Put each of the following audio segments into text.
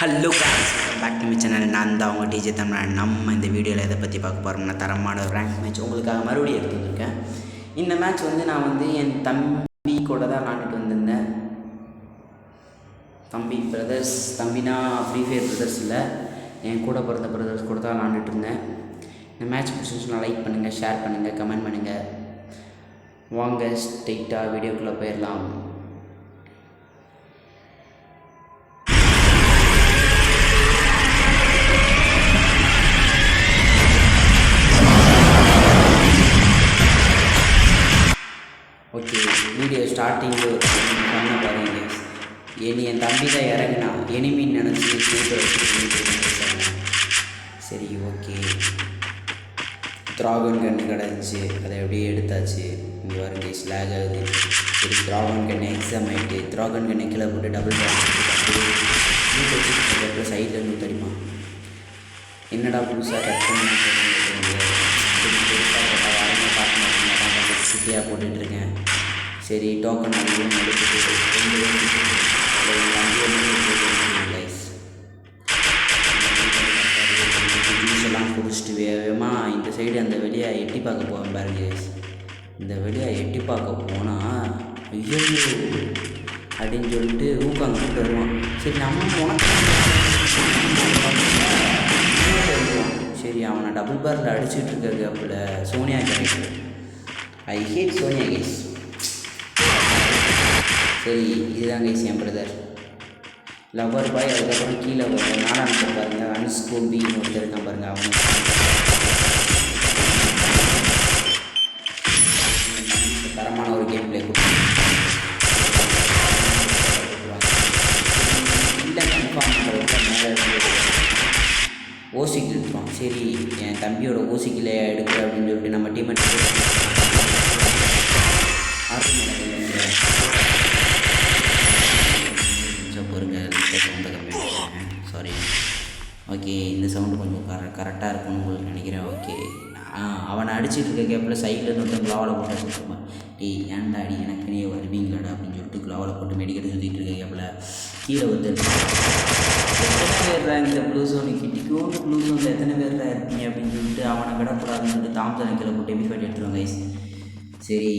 Hello guys back to channel நான் தான் உங்கள் டிஜே தமிழ் நம்ம இந்த வீடியோவில் எதை பற்றி பார்க்க போகிறோம்னா தரமான ஒரு ரேங்க் மேட்ச் உங்களுக்காக மறுபடியும் எடுத்துருக்கேன் இந்த மேட்ச் வந்து நான் வந்து என் தம்பி கூட தான் விளாண்டுட்டு வந்திருந்தேன். தம்பி பிரதர்ஸ் தம்பினா ஃப்ரீ ஃபயர் பிரதர்ஸ் இல்லை என் கூட பிறந்த பிரதர்ஸ் கூட தான் விளாண்டுட்டு இருந்தேன். இந்த மேட்ச் பிடிச்சிருந்துச்சுன்னா லைக் பண்ணுங்கள் ஷேர் பண்ணுங்கள் கமெண்ட் பண்ணுங்கள் வாங்க ஸ்ட்ரெயிட்டாக வீடியோக்குள்ளே போயிடலாம். வீடியோ ஸ்டார்டிங்கு பண்ண பாருங்க. இனி என் தம்பி தான் இறங்கினான் எனிமின்னு நினச்சி ஸ்னீப்பர் வச்சு சரி ஓகே. த்ராகன் கன்று கிடந்துச்சு. அதை அப்படியே எடுத்தாச்சு. இங்கே வருங்க ஸ்லாக் ஆகுது. சரி த்ராகன் கன்று எக்ஸாம் ஆகிட்டு த்ராகன் கண்ணை கீழே போட்டு டபுள் வீட்டு சைடில் இருந்து தெரியுமா? என்னடா புதுசாக கட் பண்ணி சிட்டியாக போட்டுட்ருக்கேன் சரி டோக்கன் அதுவும் குடிச்சிட்டு வேகமாக இந்த சைடு அந்த வெளியே எட்டி பார்க்க போவேன் பாருங்க இந்த வெளியே எட்டி பார்க்க போனால் ஐயோ அப்படின்னு சொல்லிட்டு ஊக்காங்க கூப்பிட்டு வருவான். சரி நம்ம போனோம் சரி அவனை டபுள் பாரில் அடிச்சுட்டு இருக்க கேப்பில் Sonia case I hate Sonia case சரி இதுதான் கைஸ் என் பிரதர். லவ்வர் பாய் அதுக்கப்புறம் கீழே வரும் நாடாக பாருங்க அனுஸ்கோபின்னு ஒருத்தர் இருக்கான் பாருங்கள் அவங்க தரமான ஒரு கேம் பிளே இல்லை ஓசிக்கு இருப்பான் சரி என் தம்பியோட ஓசிக்கில் எடுக்கிற அப்படின்னு சொல்லிட்டு நம்ம டீம் பொருங்க சவுண்டை கம்மி சாரி ஓகே இந்த சவுண்டு கொஞ்சம் கர கரெக்டாக இருக்கும்னு உங்களுக்கு நினைக்கிறேன். ஓகே அவனை அடிச்சிட்டு இருக்க கேப்பில் சைடில் இருந்து குளாவில் போட்டு வச்சுருப்பான் டேய் ஏன்டா அடி எனக்குனே வருவீங்களாடா அப்படின்னு சொல்லிட்டு குளாவில் போட்டு மெடிக்கெட்டு சுற்றிட்டு இருக்க கேப்பில் கீழே வந்து எத்தனை பேர்ரா இந்த ப்ளூ ஜோனு கிட்டிக்கோண்டு ப்ளூ ஜோனில் எத்தனை பேர்ரா இருப்பீங்க அப்படின்னு சொல்லிட்டு அவனை விடக்கூடாதுன்னு சொல்லிட்டு தாமசனை கீழே போட்டு எம்பி ஃபாட்டி எடுத்துருவோம் கைஸ் சரி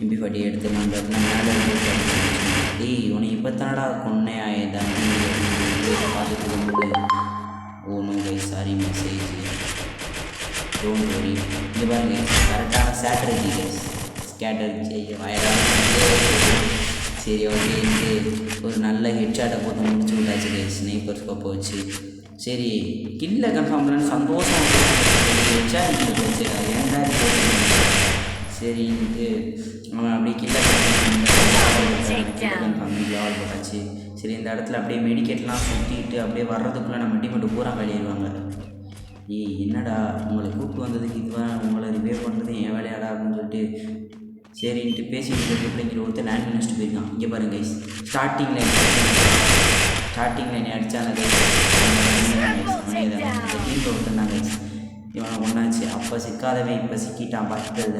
எம்பி ஃபாட்டி எடுத்து நம்ம மேலே டேய் உன்னை இப்போ தானடா கொன்னே ஆயிதான் பார்த்துட்டு இருக்கும்போது ஓ no guys sorry message don't worry இங்கே பாருங்க கரெக்டான ஸ்ட்ராட்டஜி கைஸ் ஸ்கேட்டர்ஜி சரி ஓகே இது ஒரு நல்ல ஹெட்ஷாட்டை போட்டு முடிச்சு விட்டாச்சு கைஸ் ஸ்னைப்பர் ஸ்கோப்பை வச்சு சரி கில்ல கன்ஃபார்ம் பண்ணு சந்தோஷம். ஹெட்ஷாட் போச்சு. அது ஏன்டா இது அவன் அப்படியே கில்ல கன்ஃபார்ம் ஆச்சு சரி இந்த இடத்துல அப்படியே மெடிக்கெட்லாம் சுற்றிட்டு அப்படியே வர்றதுக்குள்ளே நம்ம டீம் மட்டும் பூரா வெளியிடுவாங்க ஏய் என்னடா? உங்களை கூப்பிட்டு வந்ததுக்கு இதுவாக உங்களை ரிப்பேர் பண்ணுறது என் வேலையாடா அப்படின்னு சொல்லிட்டு சரின்ட்டு பேசிட்டு இருக்க பிள்ளைங்க ஒருத்தர் லேண்ட் பண்ணிட்டு போயிருக்கான். இங்கே பாருங்க guys starting line starting line அடித்தா அந்த டீமில் ஒருத்தன் கைஸ் இவனை ஒன்றாச்சு அப்போ சிக்காதவன் இப்போ சிக்கிட்டான் பக்கத்தில்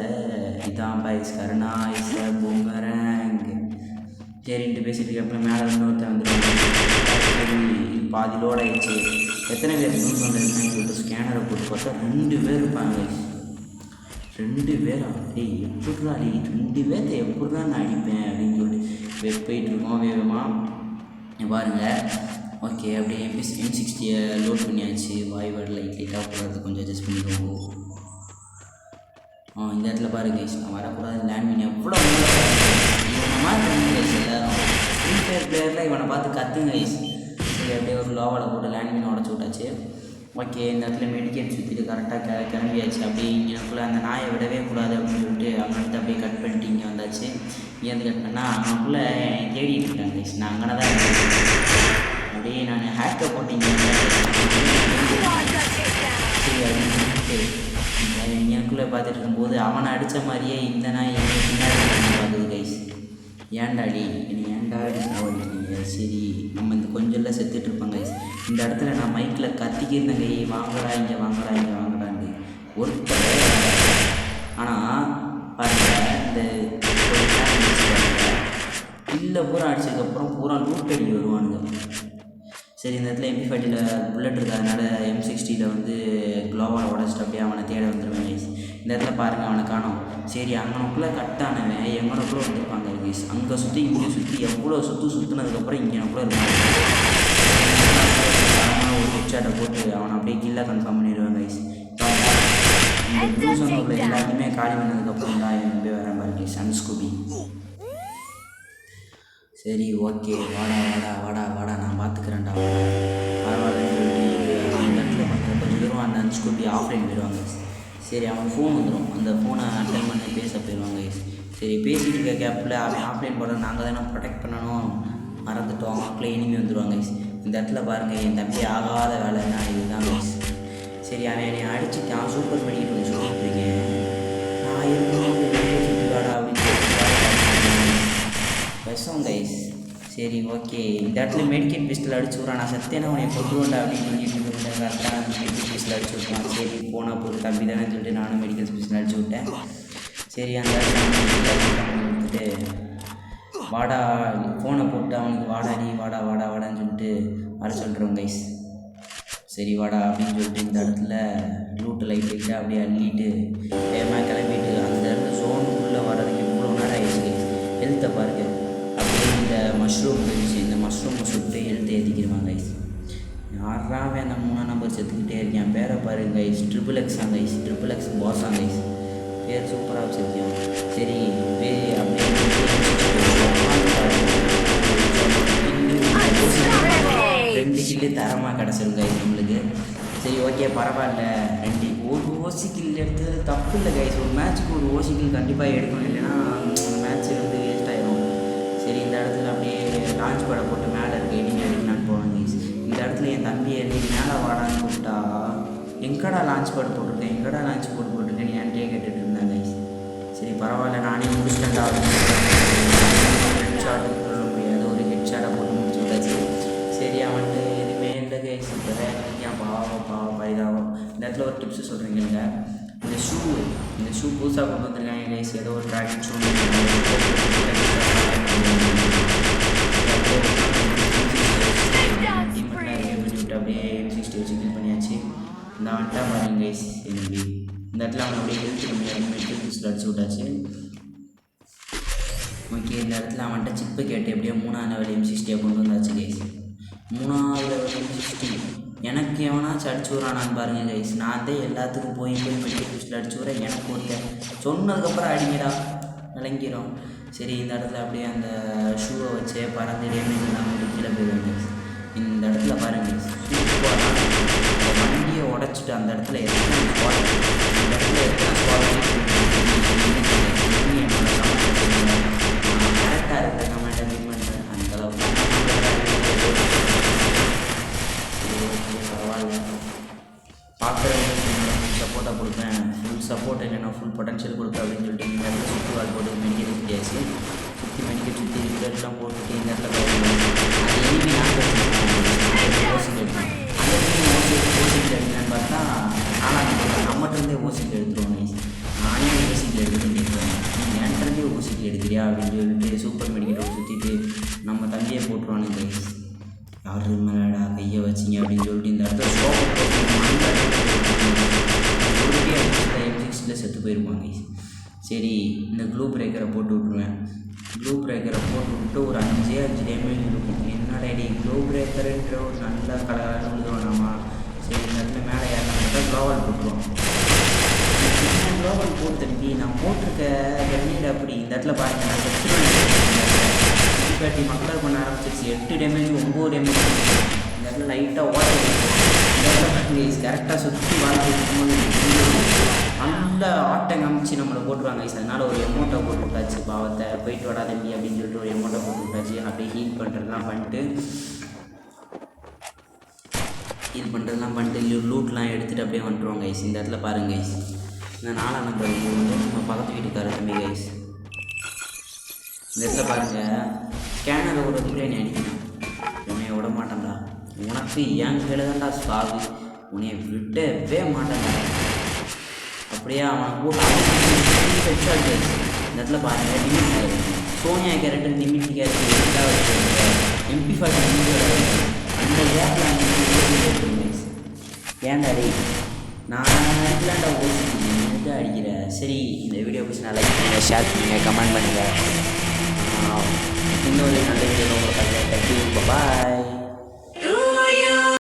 இதான் பாய்ஸ் கருணா இச பொங்கரங் சரின்ட்டு பேசிகிட்டு இருக்கப்ப மேலே இருந்து வந்து பாதி லோட் ஆகிடுச்சு எத்தனை பேர் நியூஸ் வந்துருக்காங்கன்னு சொல்லிட்டு ஸ்கேனரை போட்டு பார்த்தா ரெண்டு பேர் இருப்பாங்க. ரெண்டு பேரா? டேய் எப்படிதான் அடி ரெண்டு பேர்த்த தான் நான் அடிப்பேன் அப்படின்னு சொல்லிட்டு வெப் போயிட்டு இருக்கோம் வேகமாக பாருங்கள் ஓகே அப்படியே எம்பி எம் சிக்ஸ்டியை லோட் பண்ணியாச்சு. வாய் வேர்டு லைட் லைட்டாக போகிறது கொஞ்சம் அட்ஜஸ்ட் பண்ணிக்கோங்க. ஆ இந்த இடத்துல பாருங்க நான் வரக்கூடாது. லேண்ட் பண்ணி எவ்வளோ இவனை மாதிரி கைஸ் எல்லாரும் ஏரில் இவனை பார்த்து கத்துங்க கைஸ் சரி அப்படியே ஒரு லோவால் போட்டு லேண்ட் பண்ணி உடச்சி விட்டாச்சு. ஓகே இந்த இடத்துல மெடிக்கேட் சுற்றிட்டு கரெக்டாக க கிளம்பியாச்சு. அப்படியே இங்கேக்குள்ளே அந்த நாயை விடவே கூடாது அப்படின்னு சொல்லிட்டு அவங்க எடுத்து அப்படியே கட் பண்ணிட்டு இங்கே வந்தாச்சு. இங்கேருந்து கட் பண்ணால் அவனுக்குள்ளே தேடிட்டு இருக்காங்க கைஸ் நான் அங்கே தான் அப்படியே நான் ஹேக்கை போட்டு இங்கே சரி அப்படின்னு சொல்லிட்டு எனக்குள்ளே பார்த்துட்டு இருக்கும்போது அவனை அடித்த மாதிரியே இந்த நாய் என்னை பின்னாடி பார்க்குது கைஸ் ஏன்டாடி என்னை ஏன்டா சரி நம்ம இந்த கொஞ்சம்ல செத்துட்டு இருப்போம் கைஸ் இந்த இடத்துல நான் மைக்கில் கத்திக்கிருந்தேன் கை வாங்கடா இங்கே வாங்கடா இங்கே வாங்கடான்னு ஒருத்தர் ஆனால் பாருங்க இந்த இல்லை பூரா அடிச்சதுக்கப்புறம் பூரா லூட் அடி வருவானுங்க. சரி இந்த இடத்துல எம்பி ஃபார்ட்டியில் புல்லட் இருக்கிறதுனால எம் சிக்ஸ்டியில் வந்து க்ளோவால் உடச்சிட்டு அப்படியே அவனை தேட வந்துடுவேன் கைஸ் இந்த இடத்துல பாருங்கள் அவனை காணோம். சரி அங்கனக்குள்ளே கட்டானவன் எங்கனக்குள்ளே வந்திருப்பாங்க கைஸ். அங்கே சுற்றி இங்கே சுற்றி எவ்வளோ சுற்று சுற்றுனதுக்கப்புறம் இங்கே கூட இருப்பாங்க ஒரு ஹெட்ஷாட்டை போட்டு அவனை அப்படியே கீழே கன்ஃபார்ம் பண்ணிடுவேன் கைஸ். இந்த ப்ளூ எல்லாத்தையுமே காலி பண்ணதுக்கப்புறம் தான் என் போய் வரேன் பாருங்க சன் ஸ்கூபி. சரி ஓகே. வாடா வாடா வாடா வாடா நான் பார்த்துக்கிறேன்டா பரவாயில்லன்னு சொல்லிட்டு அந்த இடத்துல கொஞ்சம் தூரம் அந்த அன்ஸ்கூபி ஆஃப்லைன் போயிடுவாங்க சரி அவன் ஃபோன் வந்துடும் அந்த ஃபோனை அட்டன் பண்ணி பேச போயிடுவாங்க சரி பேசிட்டு இருக்க கேப்பில் அவன் ஆஃப்லைன் போட நாங்கள் தானே ப்ரொடெக்ட் பண்ணணும். மறந்துட்டோம். அவன் இனிமே வந்துடுவாங்க இந்த இடத்துல பாருங்கள் என் தம்பி ஆகாத வேலைன்னா இதுதான் guys. சரி அவன் என்னை அடிச்சுட்டான். சூப்பர் பண்ணிக்கிட்டு வந்து சொல்லிட்டு இருக்கேன். நான் இருக்கும்போது அப்படின்னு விஷம் கைஸ் சரி ஓகே இந்த இடத்துல மெடிக்கல் பிஸ்டல் அடிச்சு விட்றான். நான் சத்தியனா உன்னை கொண்டுருவேன்டா அப்படின்னு சொல்லிட்டு கரெக்டாக ஸ்பெஷல் அடிச்சு விட்டான் சரி போனால் போகுது தம்பி தானே சொல்லிட்டு நானும் மெடிக்கல் ஸ்பெஷல் அடிச்சு விட்டேன். சரி அந்த இடத்துல கொடுத்துட்டு வாடா ஃபோனை போட்டு அவனுக்கு வாடா நீ வாடா வாடா வாடான்னு சொல்லிட்டு வர சொல்கிறோம் கைஸ் சரி வாடா அப்படின்னு சொல்லிட்டு இந்த இடத்துல லூட்டு லைட் லைட்டாக அப்படியே அள்ளிட்டு வேகமாக கிளம்பிட்டு அந்த இடத்துல சோனுக்குள்ளே வர்றதுக்கு இவ்வளோ நேரம் ஆயிடுச்சு ஹெல்த்தை பாருங்க. அப்படியே இந்த மஷ்ரூம் இருந்துச்சு இந்த மஷ்ரூமை சுட்டு ஹெல்த்தை ஏற்றிக்கிடுவாங்க கைஸ் யாராவே அந்த மூணாம் நம்பர் செத்துக்கிட்டே இருக்கேன்? பேரை பாருங்க கைஸ் ட்ரிபிள் எக்ஸ் ஆங்க ஐஸ் ட்ரிபிள் எக்ஸ் பாஸ் ஆங்க ஐஸ் பேர் சூப்பராக வச்சுருக்கேன். சரி பே அப்படியே ரெண்டு கில்லு தரமாக கிடச்சிருங்க கைஸ் நம்மளுக்கு. சரி ஓகே பரவாயில்ல. ரெண்டு ஒரு ஓசி கில் எடுத்தது தப்பு இல்லை கைஸ் ஒரு மேட்ச்சுக்கு ஒரு ஓசி கில் கண்டிப்பாக எடுக்கணும். இல்லைன்னா மேட்ச் வந்து வேஸ்ட் ஆகிடும் சரி இந்த இடத்துல அப்படியே லான்ச் பட போட்டு மேலே இருக்க எடிங்க அடிக்கலான்னு போவேன் கைஸ் இந்த இடத்துல என் தம்பியை நீ மேலே வாடான்னு கூப்பிட்டா எங்கடா லான்ச் பட போட்டிருக்கேன் எங்கடா லான்ச் போட்டு போட்டிருக்கேன் என்கிட்டயே கேட்டுட்டு இருந்தேன் கைஸ் சரி பரவாயில்ல நானே முடிச்சிட்டேன்டா. ஹெட் ஷாட் சொல்ல முடியாது ஒரு ஹெட் ஷாட்டை போட்டு முடிச்சு விட்டாச்சு சரி அவன்ட்டு எதுவுமே இல்லை கைஸ் இப்போ ஏன் பாவம் பாவம் பரிதாபம் இந்த இடத்துல ஒரு டிப்ஸ் சொல்கிறீங்க இந்த ஷூ இந்த ஷூ புதுசாக கொண்டு வந்திருக்காங்க கைஸ் ஏதோ ஒரு ட்ராகன் ஷூ இந்த வந்துட்டா பாருங்க கைஸ் எனக்கு இந்த இடத்துல அவன் அப்படியே ஹெல்த் கம்மியாக பிஸ்டில் அடிச்சு விட்டாச்சு ஓகே இந்த இடத்துல அவன்கிட்ட சிப்பு கேட்டு எப்படியோ மூணாவது லெவல் எம் சிக்ஸ்டியை கொண்டு வந்தாச்சு கைஸ் மூணாவது லெவல் எம் சிக்ஸ்டி எனக்கு எவனாச்சும் அடிச்சு விட்றானான்னு பாருங்க கைஸ் நான் தான் எல்லாத்துக்கும் போய் போய் மெடிக்கல் பிஸ்டில் அடிச்சு விட்றேன் எனக்கு ஒருத்தன் சொன்னதுக்கப்புறம் அடிங்கடா விளங்கிடும் சரி இந்த இடத்துல அப்படியே அந்த ஷூவை வச்சே பறந்து டேமேஜ் இல்லாமல் கீழே போயிடுவேன் guys. இந்த இடத்துல பாருங்க சூப்பராக வச்சுட்டு அந்த இடத்துல எத்தனை இந்த இடத்துல எத்தனை கரெக்டாக இருக்கிற கமெண்ட்டை மீட் பண்ணுறேன் பரவாயில்ல பார்க்குறவங்களுக்கு சப்போர்ட்டாக கொடுப்பேன். ஃபுல் சப்போர்ட் இல்லைன்னா ஃபுல் பொட்டன்ஷியல் கொடுப்பேன் அப்படின்னு சொல்லிட்டு இந்த இடத்துல சுற்றி வாழ் போட்டு மெடிக்கல் சுற்றியாச்சு சுற்றி மெடிக்கல் சுற்றி ரிப்பேர்லாம் போட்டுட்டு இந்த இடத்துல அது எனிமி நான் எடுப்பேன் அந்த எனிமி ஓசி பார்த்தா ஆனால் நம்மகிட்டருந்தே ஓசிட்டு எடுத்துருவோம் நானே ஓசிட்டு எடுத்துட்டு இருக்கேன் நீ என்கிட்டருந்தே ஓசிட்டு எடுக்கிறியா அப்படின்னு சொல்லிட்டு சூப்பர் மெடிக்கல் சுற்றிட்டு நம்ம தம்பியை போட்டுருவானுங்க கைஸ் யார் மேலடா கையை வச்சிங்க அப்படின்னு சொல்லிட்டு இந்த இடத்துல ஸ்டோப் போட்டு சிக்ஸில் செத்து போயிருப்பாங்க சரி இந்த க்ளூ பிரேக்கரை போட்டு விட்ருவேன் க்ளூ பிரேக்கரை போட்டு விட்டு ஒரு அஞ்சே அஞ்சு டேமேஜ் இருக்கும். என்னடா இடி க்ளூ பிரேக்கருன்ற ஒரு நல்ல கலரான விழுதுவோம் நம்ம இந்த இடத்துல மேலே ஏறினா க்ளோவல் போட்டுருவோம் க்ளோவல் போட்டு தம்பி நான் போட்டிருக்க கிரனேட் அப்படி இந்த இடத்துல பாருங்க நான் மக்கள் பண்ண ஆரம்பிச்சிருச்சு எட்டு டேமேஜ் ஒம்பது டேமேஜ் இந்த இடத்துல லைட்டாக ஓட இந்த இடத்துல கரெக்டாக சுற்றி வாழ்க்கை நல்ல ஆட்டம் காமிச்சு நம்மளை போட்டுருவாங்க guys. அதனால ஒரு எமௌண்ட்டை போட்டு விட்டாச்சு பாவத்தை போயிட்டு வராதம்பி அப்படின்னு சொல்லிட்டு ஒரு எமௌண்ட்டை போட்டு விட்டாச்சு அப்படியே ஹீல் பண்ணுறதுலாம் பண்ணிட்டு இது பண்ணுறதுலாம் பண்ணிட்டு லூட்லாம் எடுத்துகிட்டு அப்படியே வந்துருவோம் கைஸ் இந்த இடத்துல பாருங்க கைஸ் இந்த நாலாம் நம்பர் வந்து நம்ம பக்கத்து வீட்டுக்கார தம்பி கைஸ் இந்த இடத்துல பாருங்கள் ஸ்கேனர் விடுறதுக்குள்ளே நீ அடிக்கணும். உன்னைய விட மாட்டேன்டா. உனக்கு என் கையில் தான்டா சாவு. உன்னைய விட்டவே மாட்டேன்டா அப்படியே அவனை போட்டு இந்த இடத்துல பாருங்க timid Sonia character timid character MP forty அந்த அந்த கேப்பில் ஏன்டா நான் அடிக்கலான்டா ஓசி எதுக்கு சரி இந்த வீடியோ பிடிச்சி லைக் பண்ணுங்கள் ஷேர் பண்ணுங்கள் கமெண்ட் பண்ணுங்கள் இன்னொரு நல்ல வீடியோ உங்களை பார்க்குறேன் தேங்க்யூ பாய்